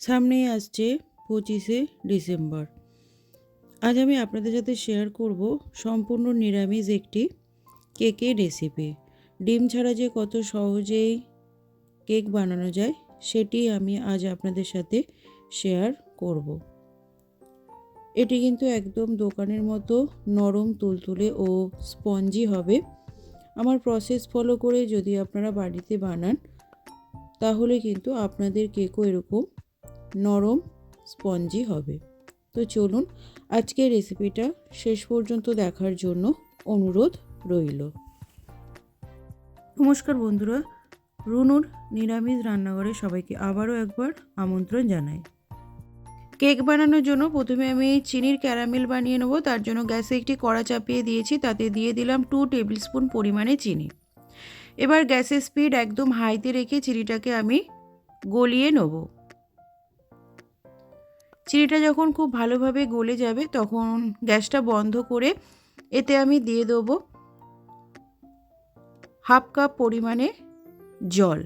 সামনেই আসছে পঁচিশে ডিসেম্বর। আজ আমি আপনাদের সাথে শেয়ার করব সম্পূর্ণ নিরামিষ একটি কেকের রেসিপি ডিম ছাড়া যে কত সহজেই কেক বানানো যায়, সেটি আমি আজ আপনাদের সাথে শেয়ার করব। এটি কিন্তু একদম দোকানের মতো নরম তুলতুলে ও স্পঞ্জি হবে। আমার প্রসেস ফলো করে যদি আপনারা বাড়িতে বানান, তাহলে কিন্তু আপনাদের কেকও এরকম নরম স্পঞ্জি হবে। তো চলুন আজকের রেসিপিটা শেষ পর্যন্ত দেখার জন্য অনুরোধ রইল। নমস্কার বন্ধুরা, রুনুর নিরামিষ রান্নাঘরে সবাইকে আবারও একবার আমন্ত্রণ জানাই। কেক বানানোর জন্য প্রথমে আমি চিনির ক্যারামেল বানিয়ে নেব, তার জন্য গ্যাসে একটি কড়া চাপিয়ে দিয়েছি, তাতে দিয়ে দিলাম টু টেবিল স্পুন পরিমাণে চিনি। এবার গ্যাসের স্পিড একদম হাইতে রেখে চিনিটাকে আমি গলিয়ে নেব। চিনিটা যখন খুব ভালোভাবে গলে যাবে, তখন গ্যাসটা বন্ধ করে এতে আমি দিয়ে দেবো হাফ কাপ পরিমাণে জল।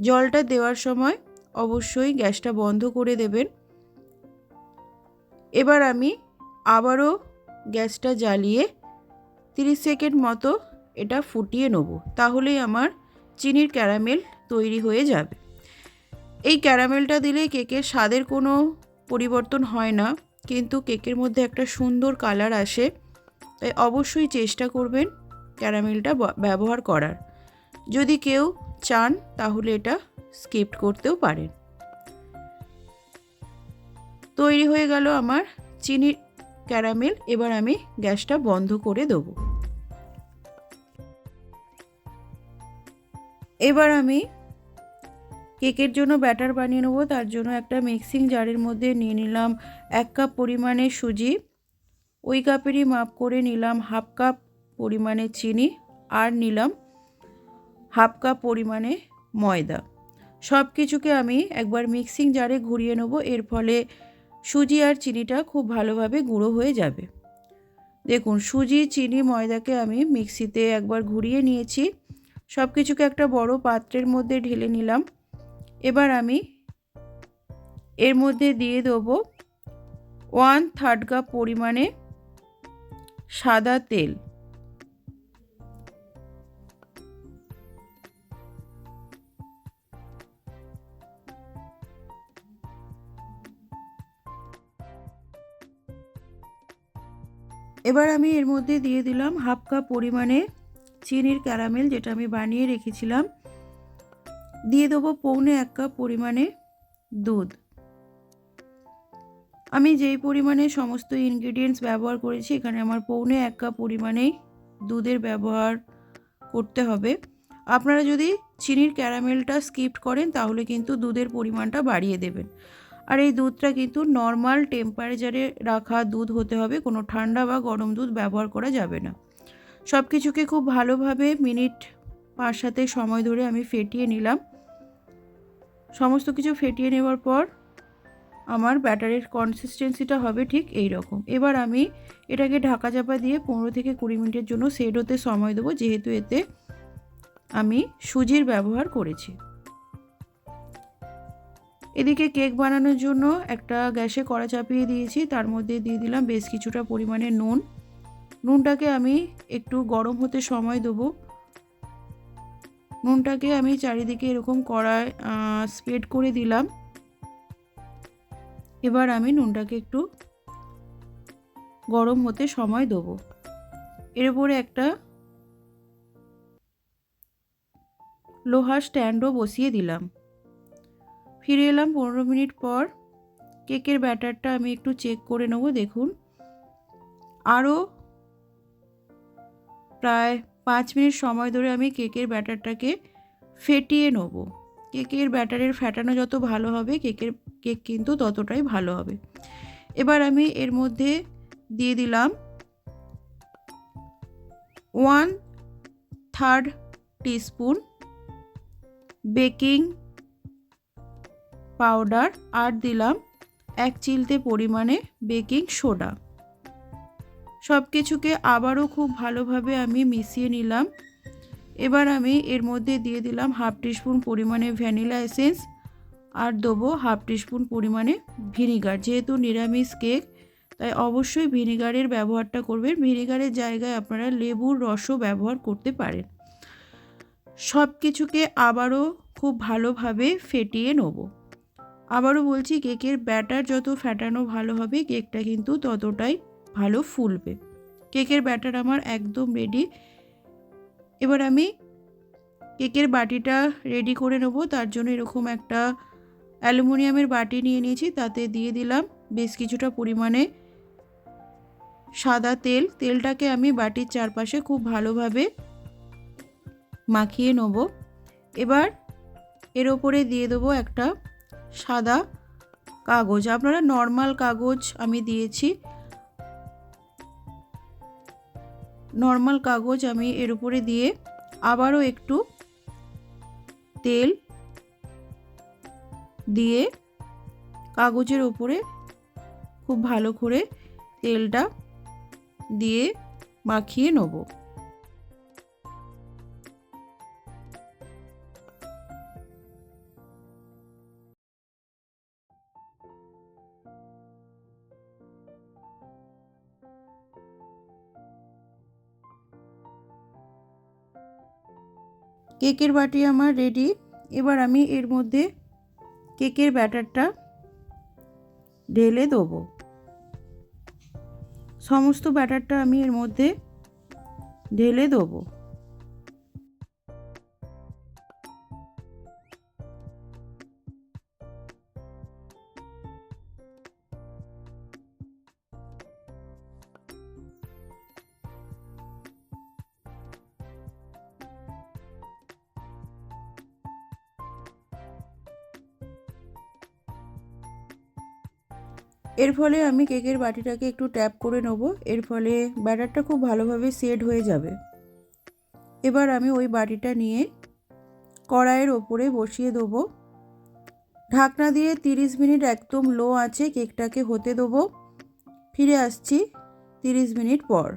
জলটা দেওয়ার সময় অবশ্যই গ্যাসটা বন্ধ করে দেবেন। এবার আমি আবারও গ্যাসটা জ্বালিয়ে 30 সেকেন্ড মতো এটা ফুটিয়ে নেব, তাহলেই আমার চিনির ক্যারামেল তৈরি হয়ে যাবে। এই ক্যারামেলটা দিলে কেকের স্বাদের কোনো পরিবর্তন হয় না, কিন্তু কেকের মধ্যে একটা সুন্দর কালার আসে, তাই অবশ্যই চেষ্টা করবেন ক্যারামেলটা ব্যবহার করার। যদি কেউ চান, তাহলে এটা স্কিপ করতেও পারেন। তৈরি হয়ে গেল আমার চিনির ক্যারামেল, এবার আমি গ্যাসটা বন্ধ করে দেবো। এবার আমি কেকের জন্য ব্যাটার বানিয়ে নেব, তার জন্য একটা মিক্সিং জারের মধ্যে নিয়ে নিলাম এক কাপ পরিমাণে সুজি, ওই কাপেরই মাপ করে নিলাম হাফ কাপ পরিমাণে চিনি আর নিলাম হাফ কাপ পরিমাণে ময়দা। সব কিছুকে আমি একবার মিক্সিং জারে ঘুরিয়ে নেব, এর ফলে সুজি আর চিনিটা খুব ভালোভাবে গুঁড়ো হয়ে যাবে। দেখুন, সুজি, চিনি, ময়দাকে আমি মিক্সিতে একবার ঘুরিয়ে নিয়েছি, সব কিছুকে একটা বড় পাত্রের মধ্যে ঢেলে নিলাম। এবার আমি এর মধ্যে দিয়ে দেবো ওয়ান থার্ড কাপ পরিমাণে সাদা তেল। এবার আমি এর মধ্যে দিয়ে দিলাম হাফ কাপ পরিমাণে চিনির ক্যারামেল যেটা আমি বানিয়ে রেখেছিলাম। দিয়ে দেবো পৌনে এক কাপ পরিমাণে দুধ। আমি যেই পরিমাণে সমস্ত ইনগ্রিডিয়েন্টস ব্যবহার করেছি, এখানে আমার পৌনে এক কাপ পরিমাণেই দুধের ব্যবহার করতে হবে। আপনারা যদি চিনির ক্যারামেলটা স্কিপ করেন, তাহলে কিন্তু দুধের পরিমাণটা বাড়িয়ে দেবেন। আর এই দুধটা কিন্তু নর্মাল টেম্পারেচারে রাখা দুধ হতে হবে, কোনো ঠান্ডা বা গরম দুধ ব্যবহার করা যাবে না। সব কিছুকে খুব ভালোভাবে মিনিট পাঁচ সাথে সময় ধরে আমি ফেটিয়ে নিলাম। সমস্ত কিছু ফেটিয়ে নেওয়ার পর আমার ব্যাটারের কনসিস্টেন্সিটা হবে ঠিক এই রকম এবার আমি এটাকে ঢাকা চাপা দিয়ে পনেরো থেকে কুড়ি মিনিটের জন্য সেট হতে সময় দেবো, যেহেতু এতে আমি সুজির ব্যবহার করেছি। এদিকে কেক বানানোর জন্য একটা গ্যাসে কড়া চাপিয়ে দিয়েছি, তার মধ্যে দিয়ে দিলাম বেশ কিছুটা পরিমাণে নুন। নুনটাকে আমি একটু গরম হতে সময় দেবো। নুনটাকে আমি চারিদিকে এরকম কড়ায় স্প্রেড করে দিলাম। এবার আমি নুনটাকে একটু গরম হতে সময় দেবো। এর উপরে একটা লোহার স্ট্যান্ডও বসিয়ে দিলাম। ফিরে এলাম পনেরো মিনিট পর। কেকের ব্যাটারটা আমি একটু চেক করে নেব, দেখুন। আরও প্রায় পাঁচ মিনিট সময় ধরে আমি কেকের ব্যাটারটাকে ফেটিয়ে নেব। কেকের ব্যাটারের ফ্যাটানো যত ভালো হবে, কেকের কেক কিন্তু ততটাই ভালো হবে। এবার আমি এর মধ্যে দিয়ে দিলাম one third teaspoon baking powder, আর দিলাম এক চিলতে পরিমাণে বেকিং সোডা। সব কিছুকে আবারও খুব ভালোভাবে আমি মিশিয়ে নিলাম। এবার আমি এর মধ্যে দিয়ে দিলাম হাফ টিস্পুন পরিমাণে ভ্যানিলা এসেন্স আর দেবো হাফ টিস্পুন পরিমাণে ভিনিগার। যেহেতু নিরামিষ কেক, তাই অবশ্যই ভিনিগারের ব্যবহারটা করবেন। ভিনিগারের জায়গায় আপনারা লেবুর রসও ব্যবহার করতে পারেন। সব কিছুকে আবারও খুব ভালোভাবে ফেটিয়ে নেব। আবারও বলছি, কেকের ব্যাটার যত ফ্যাটানো ভালো হবে, কেকটা কিন্তু ততটাই ভালো ফুলবে। কেকের ব্যাটার আমার একদম রেডি এবার আমি কেকের বাটিটা রেডি করে নেব। তার জন্য এরকম একটা অ্যালুমিনিয়ামের বাটি নিয়ে নিয়েছি। তাতে দিয়ে দিলাম বেশ কিছুটা পরিমাণে সাদা তেল। তেলটাকে আমি বাটির চারপাশে খুব ভালোভাবে মাখিয়ে নেব। এবার এর ওপরে দিয়ে দেবো একটা সাদা কাগজ। আপনারা নর্মাল কাগজ আমি দিয়েছি। নর্মাল কাগজ আমি এর উপরে দিয়ে আবারও একটু তেল দিয়ে কাগজের উপরে খুব ভালো করে তেলটা দিয়ে মাখিয়ে নেব। কেকের বাটি আমার রেডি এবার আমি এর মধ্যে কেকের ব্যাটারটা ঢেলে দেবো। সমস্ত ব্যাটারটা আমি এর মধ্যে ঢেলে দেবো। এর ফলে আমি কেকের বাটিটাকে একটু ট্যাপ করে নেব। এর ফলে ব্যাটারটা খুব ভালোভাবে সেট হয়ে যাবে। এবার আমি ওই বাটিটা নিয়ে কড়াইয়ের ওপরে বসিয়ে দেবো। ঢাকনা দিয়ে 30 মিনিট একদম লো আছে কেকটাকে হতে দেবো। ফিরে আসছি 30 মিনিট পর।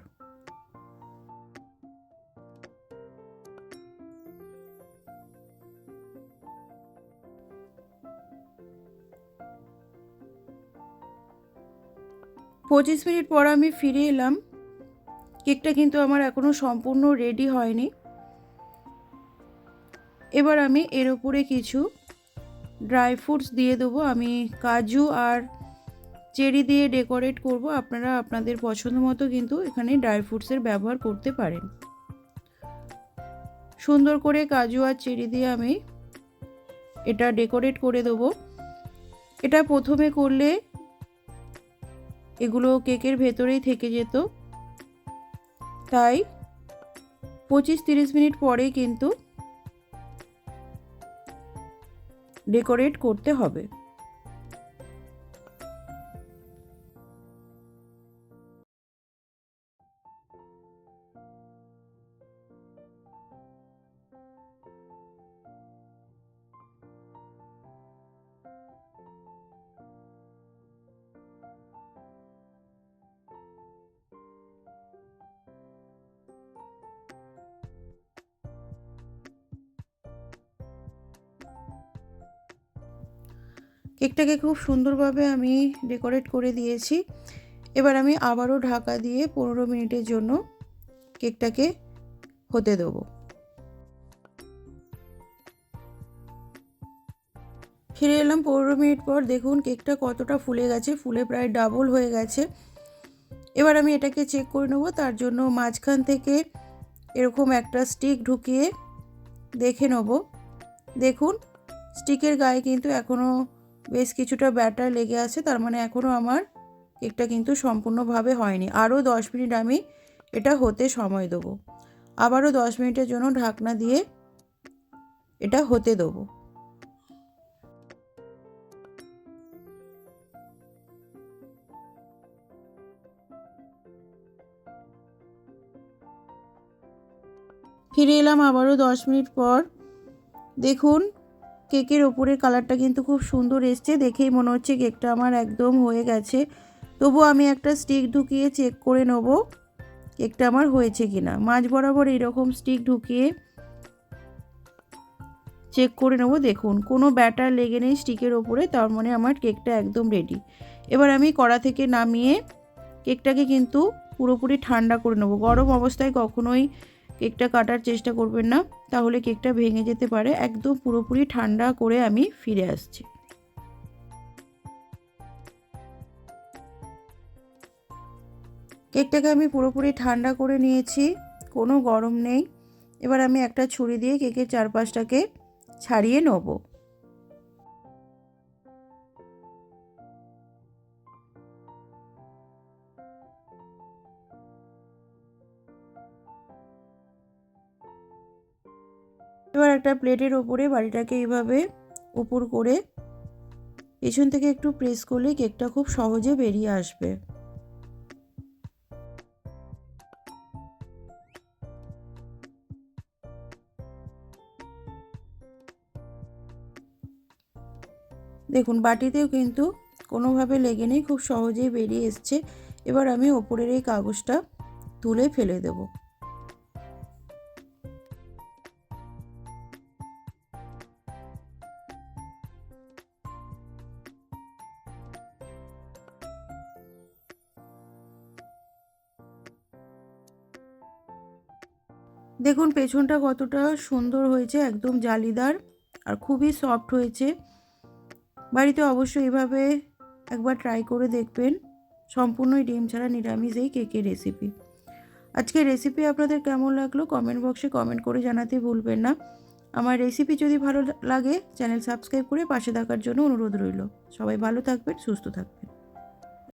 পঁচিশ মিনিট পর আমি ফিরে এলাম। কেকটা কিন্তু আমার এখনও সম্পূর্ণ রেডি হয়নি। এবার আমি এর উপরে কিছু ড্রাই ফ্রুটস দিয়ে দেবো। আমি কাজু আর চেরি দিয়ে ডেকোরেট করব। আপনারা আপনাদের পছন্দ মতো কিন্তু এখানে ড্রাই ফ্রুটসের ব্যবহার করতে পারেন। সুন্দর করে কাজু আর চেরি দিয়ে আমি এটা ডেকোরেট করে দেবো। এটা প্রথমে করলে এগুলো কেকের ভেতরেই থেকে যেত। তাই পঁচিশ তিরিশ মিনিট পরে কিন্তু ডেকোরেট করতে হবে। কেকটাকে খুব সুন্দরভাবে আমি ডেকোরেট করে দিয়েছি। এবার আমি আবারও ঢাকা দিয়ে পনেরো মিনিটের জন্য কেকটাকে হতে দেবো। ফিরে এলাম পনেরো মিনিট পর। দেখুন, কেকটা কতটা ফুলে গেছে, ফুলে প্রায় ডাবল হয়ে গেছে। এবার আমি এটাকে চেক করে নেব। তার জন্য মাঝখান থেকে এরকম একটা স্টিক ঢুকিয়ে দেখে নেব। দেখুন, স্টিকের গায়ে কিন্তু এখনও বেশ কিছুটা ব্যাটার লেগে আছে, তার মানে এখনও আমার কেকটা কিন্তু সম্পূর্ণভাবে হয়নি। আরও দশ মিনিট আমি এটা হতে সময় দেবো। আবারও দশ মিনিটের জন্য ঢাকনা দিয়ে এটা হতে দেবো। ফিরে এলাম আবারও দশ মিনিট পর। দেখুন কেকের ওপরের কালারটা কিন্তু খুব সুন্দর এসছে, দেখেই মনে হচ্ছে কেকটা আমার একদম হয়ে গেছে। তবু আমি একটা স্টিক ঢুকিয়ে চেক করে নেব কেকটা আমার হয়েছে কি না মাঝ বরাবর এরকম স্টিক ঢুকিয়ে চেক করে নেব, দেখুন। কোনো ব্যাটার লেগে নেই স্টিকের ওপরে, তার মানে আমার কেকটা একদম রেডি। এবার আমি কড়া থেকে নামিয়ে কেকটাকে কিন্তু পুরোপুরি ঠান্ডা করে নেব। গরম অবস্থায় কখনোই কেকটা কাটার চেষ্টা করবেন না। তাহলে কেকটা ভেঙে যেতে পারে। একদম পুরোপুরি ঠান্ডা করে আমি ফিরে আসছি। কেকটাকে আমি পুরোপুরি ঠান্ডা করে নিয়েছি, কোনো গরম নেই। এবার আমি একটা ছুরি দিয়ে কেকের চারপাশটাকে ছাড়িয়ে নেব। একটা প্লেটের ওপরে বাড়িটাকে এইভাবে উপর করে পেছন থেকে একটু প্রেস করলে কেকটা খুব সহজে বেরিয়ে আসবে। দেখুন, বাটিতেও কিন্তু কোনোভাবে লেগে নেই, খুব সহজেই বেরিয়ে এসছে। এবার আমি ওপরের এই কাগজটা তুলে ফেলে দেবো। দেখুন, পেছনটা কতটা সুন্দর হয়েছে, একদম জালিদার আর খুবই সফট হয়েছে। বাড়িতে অবশ্যই এভাবে একবার ট্রাই করে দেখবেন। সম্পূর্ণই ডিম ছাড়া নিরামিষ এই কেকের রেসিপি আজকে রেসিপি আপনাদের কেমন লাগল কমেন্ট বক্সে কমেন্ট করে জানাতে ভুলবেন না। আমার রেসিপি যদি ভালো লাগে চ্যানেল সাবস্ক্রাইব করে পাশে থাকার জন্য অনুরোধ রইল। সবাই ভালো থাকবেন, সুস্থ থাকবেন।